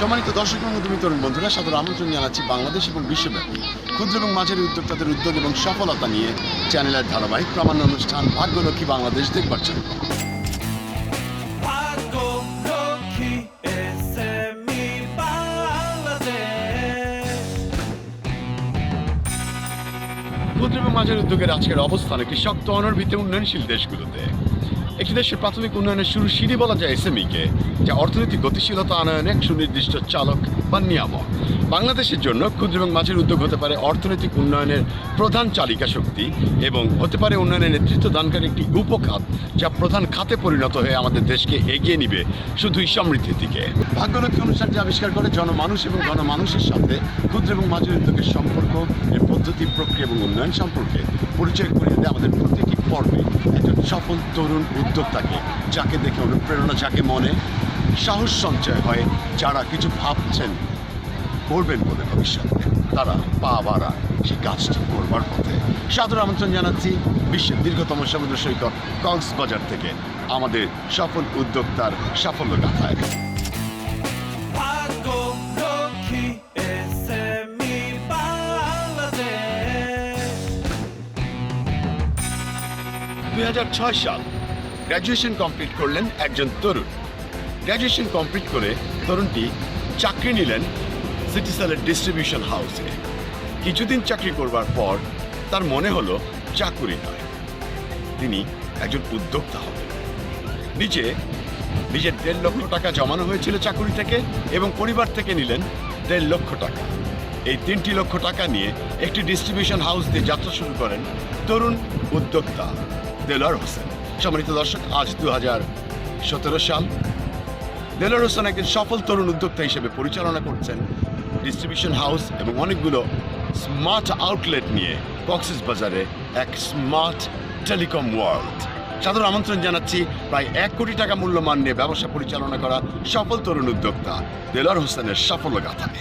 সম্মানিত দর্শক এবং তুমি তরুণ বন্ধুরা সাদর আমন্ত্রণ জানাচ্ছি বাংলাদেশ এবং বিশ্বব্যাপী। ক্ষুদ্র এবং মাঝারি উদ্যোক্তাদের উদ্যোগ এবং সফলতা নিয়ে চ্যানেলের ধারাবাহিক প্রামাণ্য অনুষ্ঠান ভাগ্যলক্ষ্মী বাংলাদেশ দেখবার জন্য। ক্ষুদ্র এবং মাঝারি উদ্যোগের আজকের অবস্থান একটি শক্ত অনর্বিত উন্নয়নশীল দেশগুলোতে। একটি দেশের প্রাথমিক উন্নয়নের শুরু সিঁড়ি বলা যায় এসএমইকে, যা অর্থনৈতিক গতিশীলতা আনয়নে এক সুনির্দিষ্ট চালক বা নিয়ামক। বাংলাদেশের জন্য ক্ষুদ্র এবং মাঝারি উদ্যোগ হতে পারে অর্থনৈতিক উন্নয়নের প্রধান চালিকা শক্তি এবং হতে পারে উন্নয়নের নেতৃত্ব দানকারী একটি উপখাত, যা প্রধান খাতে পরিণত হয়ে আমাদের দেশকে এগিয়ে নিবে শুধুই সমৃদ্ধির দিকে। ভাগ্যলক্ষ্মী অনুষ্ঠানটি আবিষ্কার করে জনমানুষ এবং গণমানুষের সাথে ক্ষুদ্র এবং মাঝারি উদ্যোগের সম্পর্ক, এর পদ্ধতি, প্রক্রিয়া এবং উন্নয়ন সম্পর্কে পরিচয় করিয়ে দেয় আমাদের প্রতিটি পর্বে। সফল তরুণ উদ্যোক্তাকে, যাকে দেখে অনুপ্রেরণা, যাকে মনে সাহস সঞ্চয় হয়, যারা কিছু ভাবছেন, করবেন বলে ভবিষ্যতে, তারা পা বাড়া সেই কাজটি করবার পথে। সাদর আমন্ত্রণ জানাচ্ছি বিশ্বের দীর্ঘতম সমুদ্র সৈকত কক্সবাজার থেকে আমাদের সফল উদ্যোক্তার সাফল্য গাথায় সাল গ্র্যাজুয়েশন কমপ্লিট করলেন একজন তরুণ। গ্র্যাজুয়েশন কমপ্লিট করে তরুণটি চাকরি নিলেন ডিস্ট্রিবিউশন হাউসে কিছুদিন চাকরি করবার পর তার মনে হলো চাকুরি নয়। তিনি একজন উদ্যোক্তা হবেন। নিজে নিজের দেড় লক্ষ টাকা জমানো হয়েছিল চাকুরি থেকে এবং পরিবার থেকে নিলেন দেড় লক্ষ টাকা। এই তিনটি লক্ষ টাকা নিয়ে একটি ডিস্ট্রিবিউশন হাউস দিয়ে যাত্রা শুরু করেন তরুণ উদ্যোক্তা। দেলার হোসেন। সম্মানিত দর্শক, আজ দু হাজার সতেরো সাল দেলোয়ার হোসেন একজন সফল তরুণ উদ্যোক্তা হিসেবে পরিচালনা করছেন ডিস্ট্রিবিউশন হাউস এবং অনেকগুলো স্মার্ট আউটলেট নিয়ে কক্সেস বাজারে এক স্মার্ট টেলিকম ওয়ার্ল্ড সাদর আমন্ত্রণ জানাচ্ছি, প্রায় এক কোটি টাকা মূল্যমান নিয়ে ব্যবসা পরিচালনা করা সফল তরুণ উদ্যোক্তা দেলোয়ার হোসেনের সাফল্য গাথায়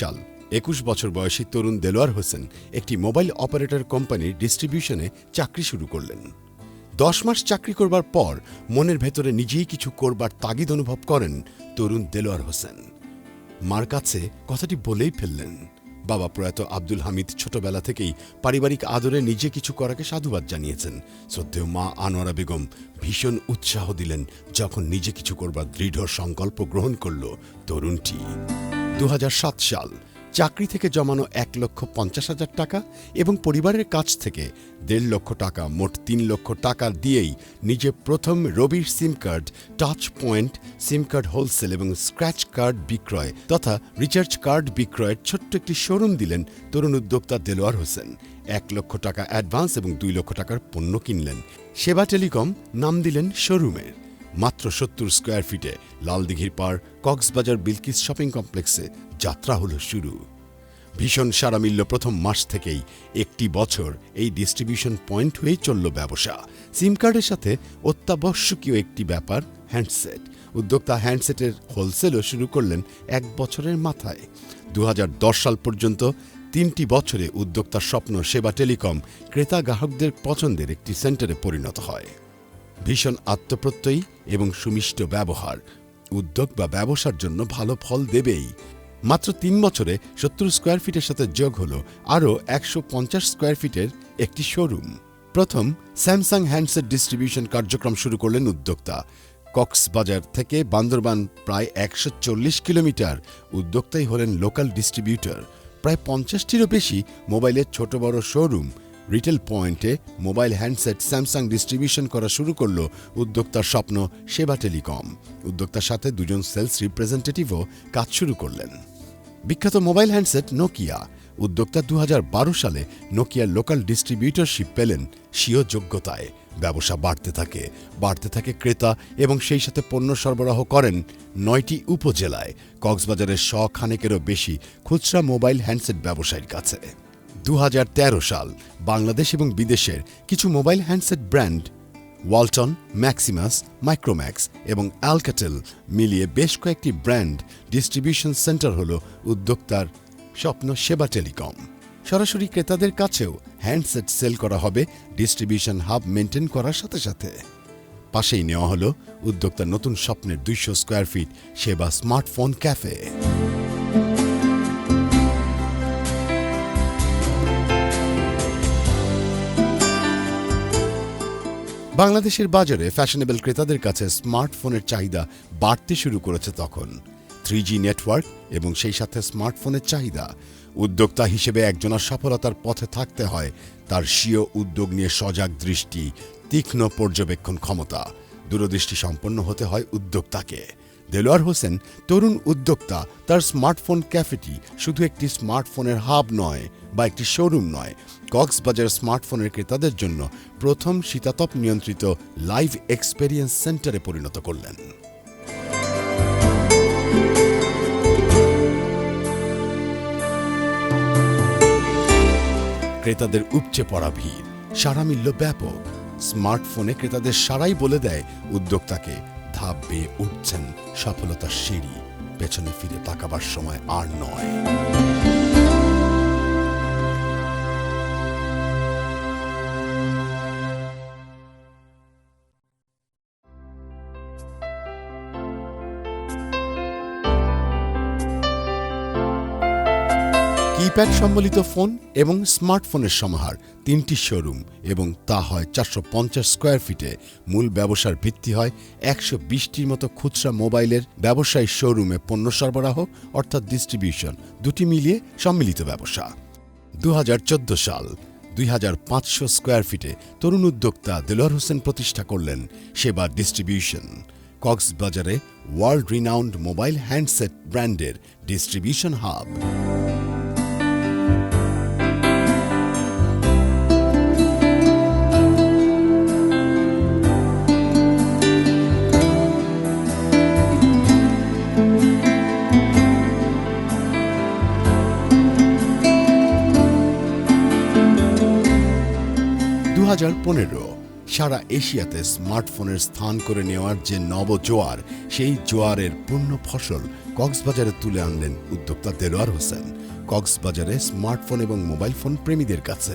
সাল, একুশ বছর বয়সী তরুণ দেলোয়ার হোসেন একটি মোবাইল অপারেটর কোম্পানির ডিস্ট্রিবিউশনে চাকরি শুরু করলেন। দশ মাস চাকরি করবার পর মনের ভেতরে নিজেই কিছু করবার তাগিদ অনুভব করেন তরুণ দেলোয়ার হোসেন। মার কাছে কথাটি বলেই ফেললেন, বাবা প্রয়াত আব্দুল হামিদ ছোটবেলা থেকেই পারিবারিক আদরে নিজে কিছু করাকে সাধুবাদ জানিয়েছেন। শ্রদ্ধেয় মা আনোয়ারা বেগম ভীষণ উৎসাহ দিলেন যখন নিজে কিছু করবার দৃঢ় সংকল্প গ্রহণ করল তরুণটি। দু হাজার সাত সাল। চাকরি থেকে জমানো এক লক্ষ পঞ্চাশ হাজার টাকা এবং পরিবারের কাছ থেকে দেড় লক্ষ টাকা, মোট তিন লক্ষ টাকা দিয়েই নিজে প্রথম রবির SIM card, touch point, SIM card wholesale এবং স্ক্র্যাচ কার্ড বিক্রয় তথা রিচার্জ কার্ড বিক্রয়ের ছোট্ট একটি শোরুম দিলেন তরুণ উদ্যোক্তা দেলোয়ার হোসেন। এক লক্ষ টাকা অ্যাডভান্স এবং দুই লক্ষ টাকার পণ্য কিনলেন। সেবা টেলিকম নাম দিলেন শোরুমের। মাত্র সত্তর স্কোয়ার ফিটে লালদিঘির পার কক্সবাজার বিলকিস শপিং কমপ্লেক্সে যাত্রা হলো শুরু। ভীষণ সারা মিলল প্রথম মাস থেকেই একটি বছর এই ডিস্ট্রিবিউশন পয়েন্ট হয়েই চলল ব্যবসা। সিম কার্ডের সাথে অত্যাবশ্যকীয় একটি ব্যাপার হ্যান্ডসেট উদ্যোক্তা হ্যান্ডসেটের হোলসেলও শুরু করলেন এক বছরের মাথায়। দু হাজার দশ সাল পর্যন্ত তিনটি বছরে উদ্যোক্তার স্বপ্ন সেবা টেলিকম ক্রেতা গ্রাহকদের পছন্দের একটি সেন্টারে পরিণত হয়। ভীষণ আত্মপ্রত্যয়ী এবং সুমিষ্ট ব্যবহার। উদ্যোগ বা ব্যবসার জন্য ভালো ফল দেবেই। মাত্র তিন বছরে সত্তর স্কোয়ার ফিটের সাথে যোগ হল আরও একশো পঞ্চাশ স্কোয়ার ফিটের একটি শোরুম প্রথম স্যামসাং হ্যান্ডসেট ডিস্ট্রিবিউশন কার্যক্রম শুরু করলেন উদ্যোক্তা। কক্সবাজার থেকে বান্দরবান প্রায় একশো চল্লিশ কিলোমিটার। উদ্যোক্তাই হলেন লোকাল ডিস্ট্রিবিউটর প্রায় পঞ্চাশটিরও বেশি মোবাইলের ছোট বড় শোরুম রিটেল পয়েন্টে মোবাইল হ্যান্ডসেট স্যামসাং ডিস্ট্রিবিউশন করা শুরু করল উদ্যোক্তার স্বপ্ন সেবা টেলিকম। উদ্যোক্তার সাথে দুজন সেলস রিপ্রেজেন্টেটিভও কাজ শুরু করলেন। বিখ্যাত মোবাইল হ্যান্ডসেট নোকিয়া উদ্যোক্তা দু হাজার বারো সালে নোকিয়ার লোকাল ডিস্ট্রিবিউটরশিপ পেলেন স্বীয় যোগ্যতায়। ব্যবসা বাড়তে থাকে বাড়তে থাকে ক্রেতা এবং সেই সাথে পণ্য সরবরাহ করেন নয়টি উপজেলায়। কক্সবাজারের শ খানেকেরও বেশি খুচরা মোবাইল হ্যান্ডসেট ব্যবসায়ীর কাছে। দু হাজার তেরো সাল বাংলাদেশ এবং বিদেশের কিছু mobile handset brand Walton, Maximus, Micromax এবং অ্যালকাটেল মিলিয়ে বেশ কয়েকটি ব্র্যান্ড ডিস্ট্রিবিউশন সেন্টার হল উদ্যোক্তার স্বপ্ন সেবা টেলিকম। সরাসরি ক্রেতাদের কাছেও হ্যান্ডসেট সেল করা হবে, ডিস্ট্রিবিউশন হাব মেনটেন করার সাথে সাথে। পাশেই নেওয়া হলো উদ্যোক্তার নতুন স্বপ্নের দুইশো স্কোয়ার ফিট সেবা স্মার্টফোন ক্যাফে। বাংলাদেশের বাজারে ফ্যাশনেবল ক্রেতাদের কাছে স্মার্টফোনের চাহিদা বাড়তে শুরু করেছে তখন। থ্রি নেটওয়ার্ক এবং সেই সাথে স্মার্টফোনের চাহিদা। উদ্যোক্তা হিসেবে একজনের সফলতার পথে থাকতে হয়, তার স্বীয় উদ্যোগ নিয়ে সজাগ দৃষ্টি, তীক্ষ্ণ পর্যবেক্ষণ ক্ষমতা। দূরদৃষ্টি সম্পন্ন হতে হয় উদ্যোক্তাকে। দেলোয়ার হোসেন, তরুণ উদ্যোক্তা, তার স্মার্টফোন ক্যাফেটি শুধু একটি স্মার্টফোনের হাব নয় বা একটি শোরুম নয়, কক্সবাজার স্মার্টফোনের ক্রেতাদের জন্য প্রথম শীতাতপ নিয়ন্ত্রিত লাইভ এক্সপেরিয়েন্স সেন্টারে পরিণত করলেন। ক্রেতাদের উপচে পড়া ভিড় সারা মিলল ব্যাপক। স্মার্টফোনে ক্রেতাদের সারাই বলে দেয় উদ্যোক্তাকে ধাপ বেয়ে উঠছেন সফলতার সিঁড়ি পেছনে ফিরে তাকাবার সময় আর নয়। কিপ্যাড সম্বলিত ফোন এবং স্মার্টফোনের সমাহার তিনটি শোরুম এবং তা হয় চারশো পঞ্চাশ স্কোয়ার ফিটে মূল ব্যবসার ভিত্তি হয় একশো বিশটির মতো খুচরা মোবাইলের ব্যবসায়ী শোরুমে পণ্য সরবরাহ অর্থাৎ ডিস্ট্রিবিউশন দুটি মিলিয়ে সম্মিলিত ব্যবসা। দু হাজার চোদ্দ সাল দুই হাজার পাঁচশো স্কোয়ার ফিটে তরুণ উদ্যোক্তা দেলোয়ার হোসেন প্রতিষ্ঠা করলেন সেবা ডিস্ট্রিবিউশন কক্সবাজারে ওয়ার্ল্ড রিনাউন্ড মোবাইল হ্যান্ডসেট ব্র্যান্ডের ডিস্ট্রিবিউশন হাব সারা এশিয়াতে স্মার্টফোনের স্থান করে নেওয়ার যে নব জোয়ার, সেই জোয়ারের পূর্ণ ফসল কক্সবাজারে তুলে আনলেন উদ্যোক্তা দেলোয়ার হোসেন। কক্সবাজারে স্মার্টফোন এবং মোবাইল ফোন প্রেমীদের কাছে।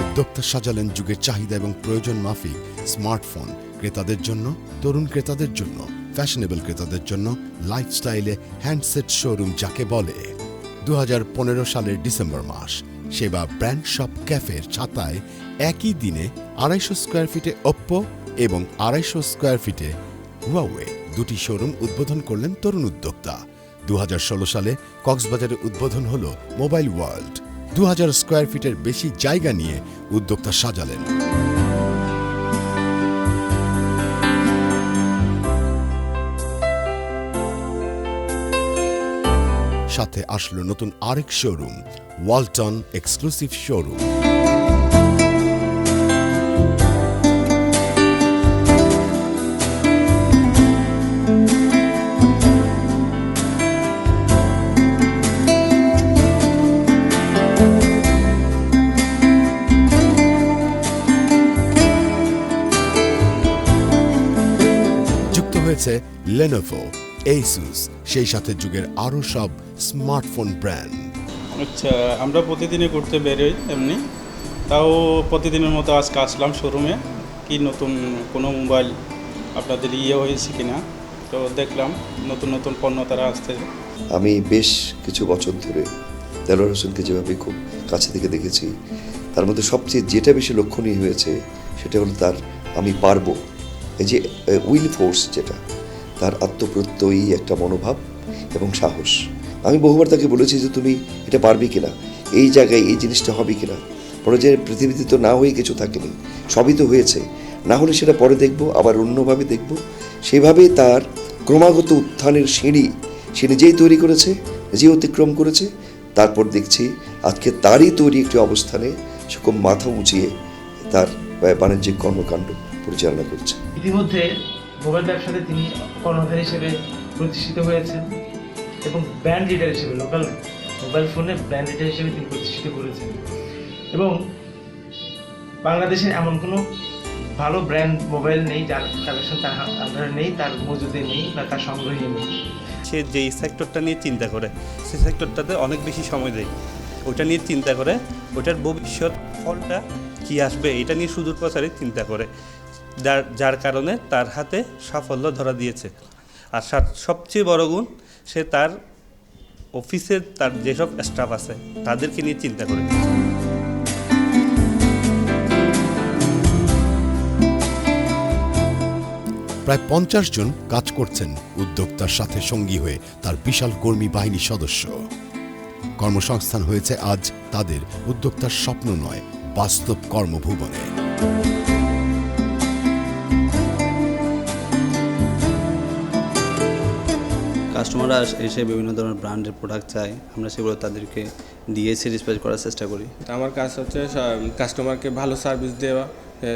উদ্যোক্তা সাজালেন যুগের চাহিদা এবং প্রয়োজন মাফিক স্মার্টফোন, ক্রেতাদের জন্য, তরুণ ক্রেতাদের জন্য, ফ্যাশনেবল ক্রেতাদের জন্য, লাইফস্টাইলে হ্যান্ডসেট শোরুম যাকে বলে। দু হাজার পনেরো সালের ডিসেম্বর মাস। সেবা ব্র্যান্ড শপ ক্যাফের ছাতায় একই দিনে আড়াইশো স্কোয়ার ফিটে ওপ্পো এবং আড়াইশো স্কোয়ার ফিটে হুয়াওয়ে দুটি শোরুম উদ্বোধন করলেন তরুণ উদ্যোক্তা। দু হাজার ষোলো সালে কক্সবাজারে উদ্বোধন হল মোবাইল ওয়ার্ল্ড দু স্কোয়ার ফিটের বেশি জায়গা নিয়ে উদ্যোক্তা সাজালেন। সাথে আসলো নতুন আরেক শোরুম ওয়ালটন এক্সক্লুসিভ শোরুম হয়েছে লেনোভো এইসুস সেই সাথে যুগের আরও সব স্মার্টফোন ব্র্যান্ড আচ্ছা আমরা প্রতিদিনই ঘুরতে বেরোই এমনি। তাও প্রতিদিনের মতো আজকে আসলাম শোরুমে। কি নতুন কোনো মোবাইল আপনাদের ইয়ে হয়েছে কিনা তো দেখলাম নতুন নতুন পণ্য তারা আসছে। আমি বেশ কিছু বছর ধরে দেলোয়ার হোসেনকে যেভাবে খুব কাছে থেকে দেখেছি তার মধ্যে সবচেয়ে যেটা বেশি লক্ষণীয় হয়েছে সেটা হলো তার আমি পারব। এই যে উইল ফোর্স যেটা তার আত্মপ্রত্যয়ী একটা মনোভাব এবং সাহস। আমি বহুবার তাকে বলেছি যে তুমি এটা পারবি কিনা, এই জায়গায় এই জিনিসটা হবে কিনা। পরে যে পৃথিবীতে তো না হয়ে কিছু থাকেনি, সবই তো হয়েছে। না হলে সেটা পরে দেখব, আবার অন্যভাবে দেখব। সেভাবে তার ক্রমাগত উত্থানের সিঁড়ি সে নিজেই তৈরি করেছে, নিজেই অতিক্রম করেছে। তারপর দেখছি আজকে তারই তৈরি একটি অবস্থানে সে খুব মাথা উঁচিয়ে তার বাণিজ্যিক কর্মকাণ্ড পরিচালনা করছে। ইতিমধ্যে মোবাইল ব্যবসাতে তিনি কর্ণধার হিসেবে প্রতিষ্ঠিত হয়েছেন এবং ব্র্যান্ড লিডার হিসেবে লোকাল মোবাইল ফোনে ব্র্যান্ড লিডার হিসেবে তিনি প্রতিষ্ঠিত করেছেন। এবং বাংলাদেশে এমন কোনো ভালো ব্র্যান্ড মোবাইল নেই, যার কালেকশন তার আন্ডারে নেই, তার মজুদে নেই বা তার সংগ্রহে নেই। সে যেই সেক্টরটা নিয়ে চিন্তা করে সেই সেক্টরটাতে অনেক বেশি সময় দেয়। ওটা নিয়ে চিন্তা করে ওটার ভবিষ্যৎ ফলটা কী আসবে এটা নিয়ে সুদূর প্রচারে চিন্তা করে। যার যার কারণে তার হাতে সাফল্য ধরা দিয়েছে। আর সবচেয়ে বড় গুণ, সে তার অফিসের তার যেসব স্টাফ আছে, তাদেরকে নিয়ে চিন্তা করে। প্রায় পঞ্চাশ জন কাজ করছেন উদ্যোক্তার সাথে সঙ্গী হয়ে তার বিশাল কর্মী বাহিনী সদস্য। কর্মসংস্থান হয়েছে আজ তাদের উদ্যোক্তার স্বপ্ন নয়, বাস্তব কর্মভুবনে। কাস্টমাররা এসে বিভিন্ন ধরনের ব্র্যান্ডের প্রোডাক্ট চায় আমরা সেগুলো তাদেরকে দিয়ে স্যাটিসফাই করার চেষ্টা করি। তো আমার কাজ হচ্ছে কাস্টমারকে ভালো সার্ভিস দেওয়া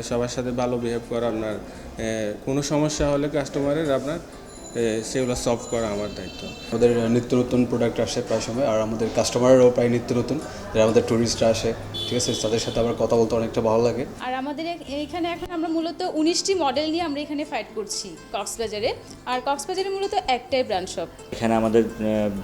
সবার সাথে ভালো বিহেভ করা আপনার কোনো সমস্যা হলে কাস্টমারের আপনার সেগুলো সলভ করা আমার দায়িত্ব। আমাদের নিত্য নতুন প্রোডাক্ট আসে প্রায় সময় আর আমাদের কাস্টমারেরও প্রায় নিত্য নতুন যারা আমাদের ট্যুরিস্টরা আসে ঠিক আছে তাদের সাথে আবার কথা বলতে অনেকটা ভালো লাগে। আর আমাদের এ- এইখানে এখন আমরা মূলত উনিশটি মডেল নিয়ে আমরা এখানে ফাইট করছি কক্সবাজারে। আর কক্সবাজারে মূলত একটাই ব্র্যান্ড শপ এখানে আমাদের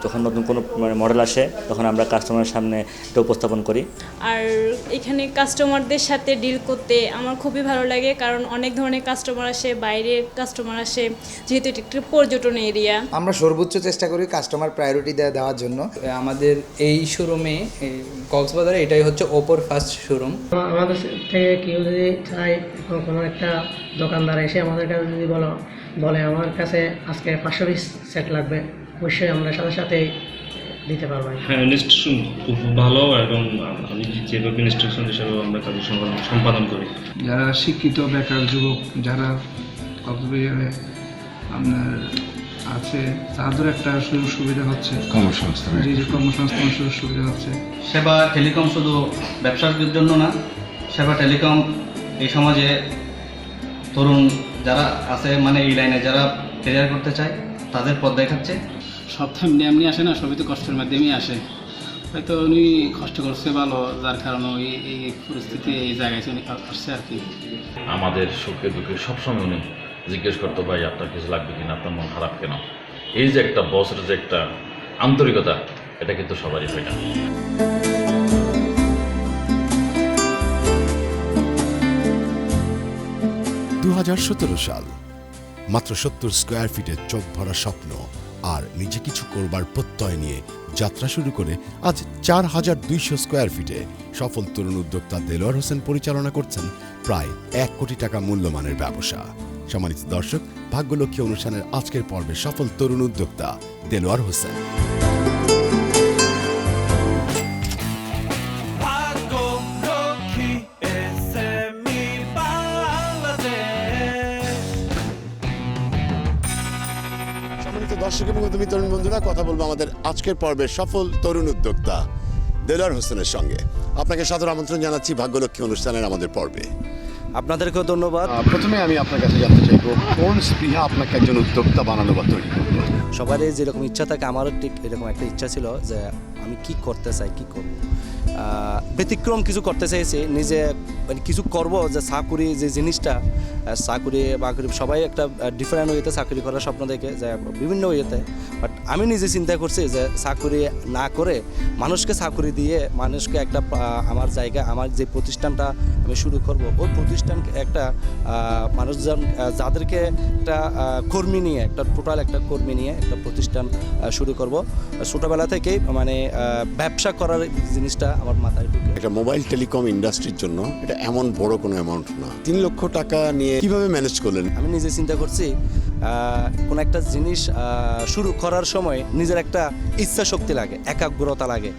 যখন নতুন কোনো মানে মডেল আসে তখন আমরা কাস্টমারের সামনে এটা উপস্থাপন করি। আর এখানে কাস্টমারদের সাথে ডিল করতে আমার খুবই ভালো লাগে কারণ অনেক ধরনের কাস্টমার আসে বাইরের কাস্টমার আসে যেহেতু এটি একটি পর্যটন এরিয়া আমরা সর্বোচ্চ চেষ্টা করি কাস্টমার প্রায়োরিটি দেওয়ার জন্য। আমাদের এই শোরুমে কক্সবাজারে এটাই হচ্ছে ওপোর ফার্স্ট শোরুম আমাদের থেকে কেউ যদি চায় কোনো একটা দোকানদার এসে আমাদের কাছে যদি বলো বলে আমার কাছে আজকে পাঁচশো পিস সেট লাগবে। অবশ্যই আমরা সাথে সাথে দিতে পারব। হ্যাঁ ইনস্ট্রাকশন খুব ভালো এবং আমি যেভাবে ইনস্ট্রাকশন হিসাবে আমরা কাজ সম্পাদন করি। যারা শিক্ষিত বেকার যুবক যারা কক্সবাজারে আপনার আছে তাদের একটা সুযোগ সুবিধা হচ্ছে। কর্মসংস্থান। জি জি কর্মসংস্থানের সুযোগ সুবিধা হচ্ছে। সেবা টেলিকম শুধু ব্যবসার জন্য না সেবা টেলিকম এই সমাজে তরুণ যারা আছে মানে এই লাইনে যারা কেরিয়ার করতে চায় তাদের পথ দেখাচ্ছে। সব তো এমনি এমনি আসে না সবই তো কষ্টের মাধ্যমেই আসে। হয়তো উনি কষ্ট করছে ভালো যার কারণে ওই এই পরিস্থিতি এই জায়গায় উনি আসছে আর কি। আমাদের সুখে দুঃখে সবসময় উনি জিজ্ঞেস করতো, ভাই, আপনার কিছু লাগবে কিনা? আপনার মন খারাপ কেন? এই যে একটা বসের যে একটা আন্তরিকতা, এটা কিন্তু সবারই হয় না। দু সাল, মাত্র সত্তর স্কোয়ার ফিটের চোখ ভরা স্বপ্ন আর নিজে কিছু করবার প্রত্যয় নিয়ে যাত্রা শুরু করে আজ চার হাজার দুইশো স্কোয়ার ফিটে সফল তরুণ উদ্যোক্তা দেলোয়ার হোসেন পরিচালনা করছেন প্রায় এক কোটি টাকা মূল্যমানের ব্যবসা। সম্মানিত দর্শক ভাগ্যলক্ষ্মী অনুষ্ঠানের আজকের পর্বে সফল তরুণ উদ্যোক্তা দেলোয়ার হোসেন। দর্শক এবং তুমি তরুণ বন্ধুরা কথা বলব আমাদের আজকের পর্বের সফল তরুণ উদ্যোক্তা দেলোয়ার হোসেনের সঙ্গে। আপনাকে সাদর আমন্ত্রণ জানাচ্ছি ভাগ্যলক্ষ্মী অনুষ্ঠানের আমাদের পর্বে। আপনাদেরকেও ধন্যবাদ। প্রথমে আমি আপনার কাছে জানতে চাইব কোন স্পৃহা আপনাকে একজন উদ্যোক্তা বানানো বা তৈরি সবারই যেরকম ইচ্ছা থাকে আমারও ঠিক এরকম একটা ইচ্ছা ছিল যে আমি কি করতে চাই, কি করব? ব্যতিক্রম কিছু করতে চাইছি, নিজে মানে কিছু করব, যে চাকুরি যে জিনিসটা চাকুরি বাকুরি সবাই একটা ডিফারেন্ট ওয়েতে চাকরি করার স্বপ্ন দেখে, যে বিভিন্ন ওয়েতে। বাট আমি নিজে চিন্তা করছি যে চাকুরি না করে মানুষকে চাকুরি দিয়ে মানুষকে একটা আমার জায়গা, আমার যে প্রতিষ্ঠানটা আমি শুরু করব, ওই প্রতিষ্ঠান একটা মানুষজন যাদেরকে একটা কর্মী নিয়ে, একটা টোটাল একটা কর্মী নিয়ে একটা প্রতিষ্ঠান শুরু করব। ছোটোবেলা থেকেই মানে ব্যবসা করার জিনিসটা আমার মাথায় ঢুকে। একটা মোবাইল টেলিকম ইন্ডাস্ট্রির জন্য এটা এমন বড় কোনো অ্যামাউন্ট না। তিন লক্ষ টাকা নিয়ে কীভাবে ম্যানেজ করলেন? আমি নিজে চিন্তা করছি কোন কোনো একটা জিনিস শুরু করার সময় নিজের একটা ইচ্ছা শক্তি লাগে একাগ্রতা লাগে।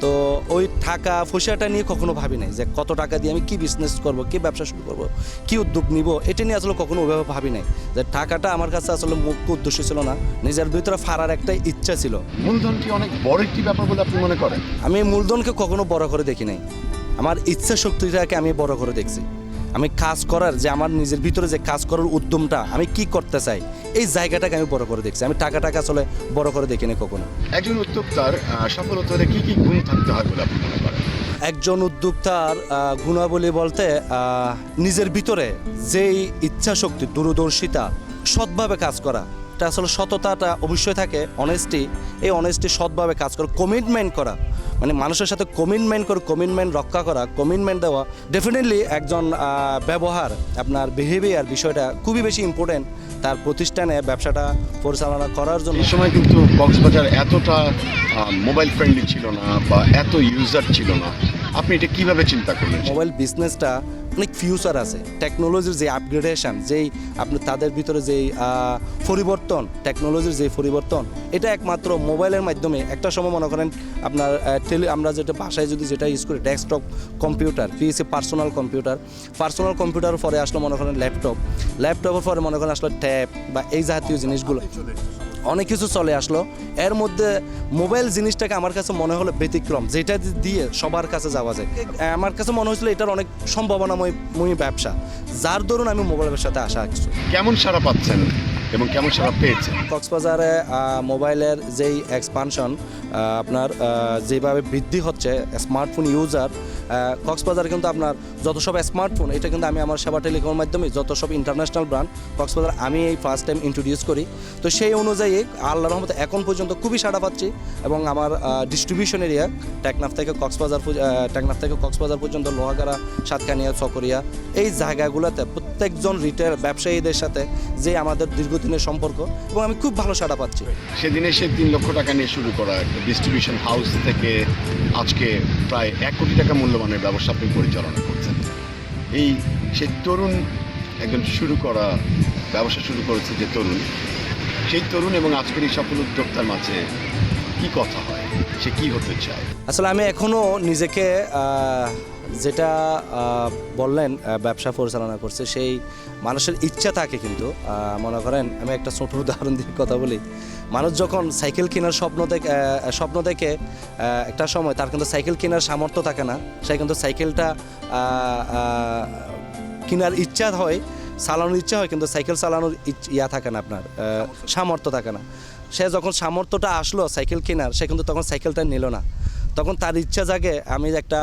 তো ওই টাকা পয়সাটা নিয়ে কখনো ভাবি নাই যে কত টাকা দিয়ে আমি কি বিজনেস করব কি ব্যবসা শুরু করব কি উদ্যোগ নিব এটা নিয়ে আসলে কখনো ওইভাবে ভাবি নাই। যে টাকাটা আমার কাছে আসলে মুখ্য উদ্দেশ্য ছিল না নিজের ভিতরে ফারার একটা ইচ্ছা ছিল। মূলধন কি অনেক বড় একটি ব্যাপার বলে আপনি মনে করেন? আমি মূলধনকে কখনো বড় করে দেখি নাই। আমার ইচ্ছা শক্তিটাকে আমি বড় করে দেখছি। আমি কাজ করার যে আমার নিজের ভিতরে যে কাজ করার উদ্যমটা আমি কি করতে চাই? এই জায়গাটাকে আমি বড় করে দেখছি। আমি টাকাটাকে আসলে বড় করে দেখিনি কখনো। একজন উদ্যোক্তার আহ, সফল হলে কি কি গুণ থাকতে হয় বলে আপনি মনে করেন? একজন উদ্যোক্তার গুণাবলী বলতে নিজের ভিতরে যেই ইচ্ছা শক্তি দূরদর্শিতা সৎভাবে কাজ করা এটা আসলে সততাটা অবশ্যই থাকে। অনেস্টি এই অনেস্টি সৎভাবে কাজ করা কমিটমেন্ট করা মানে মানুষের সাথে কমিটমেন্ট করে কমিটমেন্ট রক্ষা করা কমিটমেন্ট দেওয়া ডেফিনেটলি একজন ব্যবহার, আপনার বিহেভিয়ার বিষয়টা খুবই বেশি ইম্পর্টেন্ট তার প্রতিষ্ঠানে ব্যবসাটা পরিচালনা করার জন্য। সময় কিন্তু কক্সবাজার এতটা মোবাইল ফ্রেন্ডলি ছিল না বা এত ইউজার ছিল না। আপনি এটা কীভাবে চিন্তা করলেন? মোবাইল বিজনেসটা অনেক ফিউচার আছে। টেকনোলজির যে আপগ্রেডেশন যেই আপনি তাদের ভিতরে যেই পরিবর্তন টেকনোলজির যে পরিবর্তন, এটা একমাত্র মোবাইলের মাধ্যমে। একটা সময় মনে করেন আপনার টেলি আমরা যেটা বাসায় যদি যেটা ইউজ করি desktop computer PC personal computer personal computer পরে আসলো মনে করেন ল্যাপটপ ল্যাপটপের পরে মনে করেন আসলো ট্যাব বা এই জাতীয় জিনিসগুলো। অনেক কিছু চলে আসলো। এর মধ্যে মোবাইল জিনিসটাকে আমার কাছে মনে হলো ব্যতিক্রম, যেটা দিয়ে সবার কাছে যাওয়া যায়। আমার কাছে মনে হয়েছিল এটার অনেক সম্ভাবনাময় ব্যবসা, যার দরুন আমি মোবাইল ব্যবসাতে আসা কেমন সারা পাচ্ছেন? এবং কেমন সারা পেয়েছেন কক্সবাজারে মোবাইলের যেই এক্সপানশন আপনার যেভাবে বৃদ্ধি হচ্ছে স্মার্টফোন ইউজার কক্সবাজার কিন্তু আপনার যত সব স্মার্টফোন এটা কিন্তু আমি আমার সেবা টেলিকমের মাধ্যমে যত সব ইন্টারন্যাশনাল ব্র্যান্ড কক্সবাজার আমি এই ফার্স্ট টাইম ইন্ট্রোডিউস করি। তো সেই অনুযায়ী আল্লাহ রহমতে এখন পর্যন্ত খুবই সাড়া পাচ্ছি এবং আমার ডিস্ট্রিবিউশন এরিয়া টেকনাফ থেকে কক্সবাজার টেকনাফ থেকে কক্সবাজার পর্যন্ত লোহাগাড়া, সাতকানিয়া, চকরিয়া, এই জায়গাগুলোতে প্রত্যেকজন রিটেল ব্যবসায়ীদের সাথে যে আমাদের দীর্ঘদিনের সম্পর্ক এবং আমি খুব ভালো সাড়া পাচ্ছি। সেদিনে সে তিন লক্ষ টাকা নিয়ে শুরু করা একটা ডিস্ট্রিবিউশন হাউস থেকে আজকে প্রায় এক কোটি টাকা মূল্যমানের ব্যবসা আপনি পরিচালনা করছেন। এই সে তরুণ একজন শুরু করা ব্যবসা শুরু করেছে যে তরুণ সেই তরুণ এবং আজকের এই সফল উদ্যোক্তার মাঝে কি কথা হয়? সে কি হতে চায়? আসলে আমি এখনও নিজেকে যেটা বললেন ব্যবসা পরিচালনা করছে সেই মানুষের ইচ্ছা থাকে কিন্তু মনে করেন আমি একটা ছোট উদাহরণ দিয়ে কথা বলি। মানুষ যখন সাইকেল কেনার স্বপ্ন দেখে স্বপ্ন দেখে একটা সময় তার কিন্তু সাইকেল কেনার সামর্থ্য থাকে না। সে কিন্তু সাইকেলটা কেনার ইচ্ছা হয় চালানোর ইচ্ছা হয় কিন্তু সাইকেল চালানোর ইয়া থাকে না আপনার সামর্থ্য থাকে না। সে যখন সামর্থ্যটা আসলো সাইকেল কেনার সে কিন্তু তখন সাইকেলটা নিল না। তখন তার ইচ্ছা জাগে আমি একটা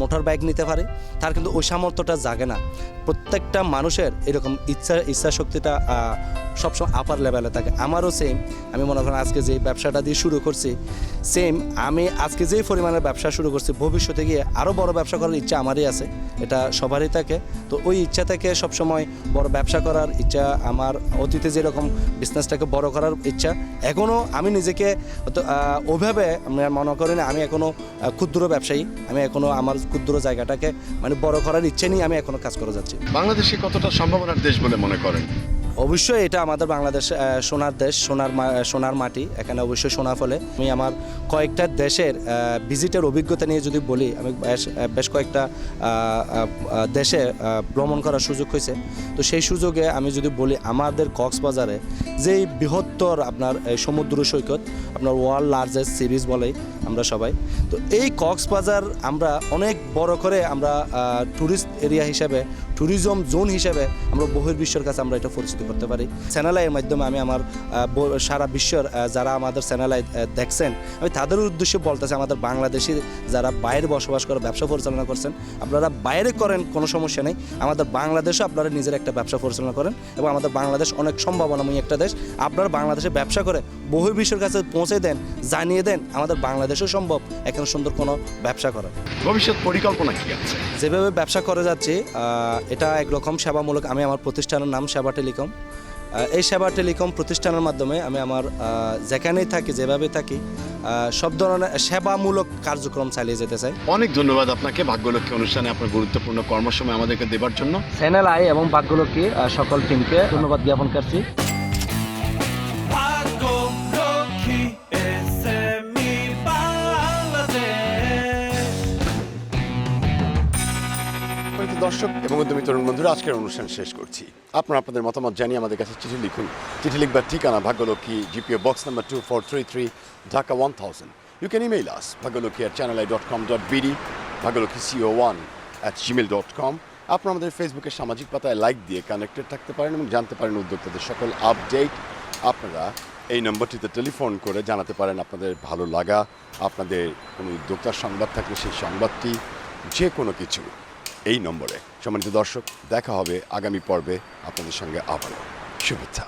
মোটর বাইক নিতে পারি। তার কিন্তু ওই সামর্থ্যটা জাগে না। প্রত্যেকটা মানুষের এরকম ইচ্ছা ইচ্ছা শক্তিটা সবসময় আপার লেভেলে থাকে। আমারও সেম আমি মনে করেন আজকে যে ব্যবসাটা দিয়ে শুরু করছি সেম আমি আজকে যেই পরিমাণের ব্যবসা শুরু করছি, ভবিষ্যতে গিয়ে আরও বড় ব্যবসা করার ইচ্ছা আমারই আছে। এটা সবারই থাকে। তো ওই ইচ্ছা থেকে সবসময় বড় ব্যবসা করার ইচ্ছা, আমার অতীতে যেরকম বিজনেসটাকে বড় করার ইচ্ছা এখনও আমি নিজেকে আমি আর মনে করি না, আমি এখনও ক্ষুদ্র ব্যবসায়ী। আমি এখনও আমার ক্ষুদ্র জায়গাটাকে মানে বড় করার ইচ্ছে নিয়ে আমি এখনও কাজ করে যাচ্ছি। বাংলাদেশে কতটা সম্ভাবনার দেশ বলে মনে করেন? অবশ্যই এটা আমাদের বাংলাদেশ সোনার দেশ, সোনার সোনার মাটি, এখানে অবশ্যই সোনা ফলে। আমি আমার কয়েকটা দেশের ভিজিটের অভিজ্ঞতা নিয়ে যদি বলি, আমি বেশ কয়েকটা দেশে ভ্রমণ করার সুযোগ হয়েছে। তো সেই সুযোগে আমি যদি বলি, আমাদের কক্সবাজারে যেই বৃহত্তর আপনার সমুদ্র সৈকত, আপনার ওয়ার্ল্ড লার্জেস্ট সিরিজ বলেই আমরা সবাই, তো এই কক্সবাজার আমরা অনেক বড় করে আমরা ট্যুরিস্ট এরিয়া হিসাবে ট্যুরিজম জোন হিসাবে আমরা বহির্বিশ্বের কাছে আমরা এটা পরিচিত করতে পারি। চ্যানেলাইয়ের মাধ্যমে আমি আমার সারা বিশ্বের যারা আমাদের চ্যানেলাই দেখছেন আমি তাদের উদ্দেশ্যে বলতেছি আমাদের বাংলাদেশি যারা বাইরে বসবাস করে ব্যবসা পরিচালনা করছেন আপনারা বাইরে করেন কোনো সমস্যা নেই। আমাদের বাংলাদেশে আপনারা নিজের একটা ব্যবসা পরিচালনা করেন এবং আমাদের বাংলাদেশ অনেক সম্ভাবনাময় একটা দেশ। আপনারা বাংলাদেশে ব্যবসা করে বহু বিশ্বের কাছে পৌঁছে দেন জানিয়ে দেন আমাদের বাংলাদেশেও সম্ভব এখানে সুন্দর কোনো ব্যবসা করা। ভবিষ্যৎ পরিকল্পনা কি আছে? যেভাবে ব্যবসা করে যাচ্ছি এটা একরকম সেবামূলক আমি আমার প্রতিষ্ঠানের নাম সেবা টেলিকম। এই সেবা টেলিকম প্রতিষ্ঠানের মাধ্যমে আমি আমার যেখানেই থাকি যেভাবে থাকি সব ধরনের সেবামূলক কার্যক্রম চালিয়ে যেতে চাই। অনেক ধন্যবাদ আপনাকে ভাগ্যলক্ষ্মী অনুষ্ঠানে আপনার গুরুত্বপূর্ণ কর্মসময় আমাদেরকে দেবার জন্য। চ্যানেল আই এবং ভাগ্যলক্ষ্মী সকল টিমকে ধন্যবাদ জ্ঞাপন করছি। দর্শক এবং উদ্যমী তরুণ বন্ধুরা, আজকের অনুষ্ঠান শেষ করছি। আপনারা আপনাদের মতামত জানিয়ে আমাদের কাছে চিঠি লিখুন। চিঠি লিখবার ঠিকানা Bhagyalakshmi, GPO box number two four three three Dhaka one thousand you can email us Bhagyalakshmi at channel I dot com dot BD Bhagyalakshmi CO one at Gmail dot com আপনারা আমাদের ফেসবুকের সামাজিক পাতায় লাইক দিয়ে connected থাকতে পারেন এবং জানতে পারেন উদ্যোক্তাদের সকল আপডেট আপনারা এই নম্বরটিতে টেলিফোন করে জানাতে পারেন আপনাদের ভালো লাগা, আপনাদের কোনো উদ্যোক্তার সংবাদ থাকলে সেই সংবাদটি যে কোনো কিছু। এই নম্বরে সম্মানিত দর্শক দেখা হবে আগামী পর্বে আপনাদের সঙ্গে আবারও। শুভেচ্ছা।